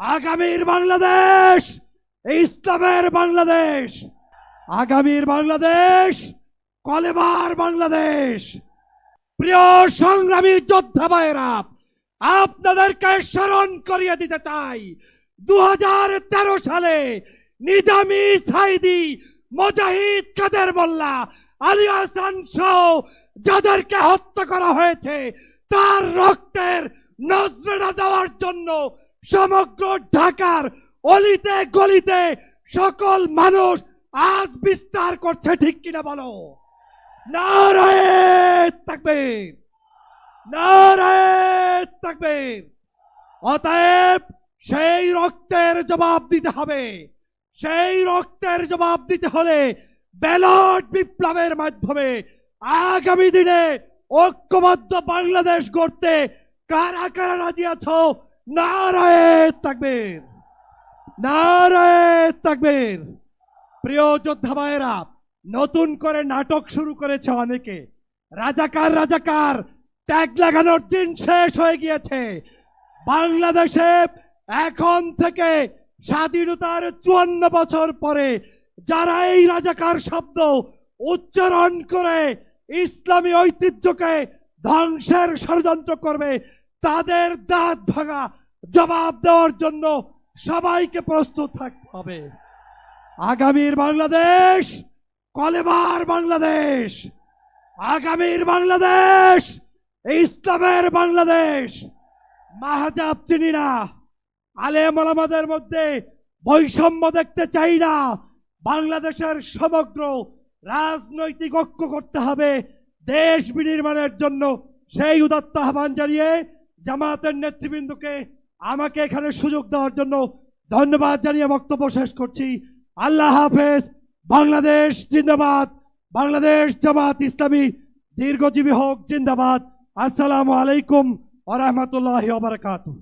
আগামীর বাংলাদেশ, ইসলামের বাংলাদেশ, আগামীর বাংলাদেশ, কলেমার বাংলাদেশ। প্রিয় সংগ্রামী যোদ্ধা ভাইয়েরা, আপনাদেরকে স্মরণ করিয়ে দিতে চাই দু হাজার তেরো সালে নিজামি সাইদি মুজাহিদ কাদের মোল্লা, আলী হাসান সহ যাদেরকে হত্যা করা হয়েছে, তার রক্তের নজরা দেওয়ার জন্য সমগ্র ঢাকার অলিতে গলিতে সকল মানুষ আজ বিস্তার করছে, ঠিক কিনা বলো? নারায়ণ তাকবীর নারায়ণ তাকবীর। অতএব সেই রক্তের জবাব দিতে হবে, সেই রক্তের জবাব দিতে হলে ব্যালট বিপ্লবের মাধ্যমে আগামী দিনে ঐক্যবদ্ধ বাংলাদেশ গড়তে কারা কারা রাজি আছো? নারায়ণ তাকবীর তাকবীর। প্রিয় যোদ্ধা ভাইয়েরা, নতুন করে নাটক শুরু করেছে অনেকে। রাজাকার রাজাকার, ট্যাগ লাগানোর দিন শেষ হয়ে গিয়েছে। বাংলাদেশে এখন থেকে স্বাধীনতার চুয়ান্ন বছর পরে যারা এই রাজাকার শব্দ উচ্চারণ করে ইসলামী ঐতিহ্যকে ধ্বংসের ষড়যন্ত্র করবে, তাদের দাঁত ভাঙা জবাব দেওয়ার জন্য সবাইকে প্রস্তুত থাকতে হবে। আগামীর বাংলাদেশ, কলেমার বাংলাদেশ, আগামীর বাংলাদেশ, ইসলামের বাংলাদেশ। মাহাজাব চিনি না, আলেম মধ্যে বৈষম্য দেখতে চাই না। বাংলাদেশের সমগ্র রাজনৈতিক ঐক্য করতে হবে দেশ বিনির্মাণের জন্য। সেই উদাত্ত আহ্বান জানিয়ে জামাতের নেতৃবৃন্দকে আমাকে এখানে সুযোগ দেওয়ার জন্য ধন্যবাদ জানিয়ে বক্তব্য শেষ করছি। আল্লাহ হাফেজ, বাংলাদেশ জিন্দাবাদ। বাংলাদেশ জামাত ইসলামী দীর্ঘজীবী হোক, জিন্দাবাদ। আসসালামু আলাইকুম আ বারকাতুহ।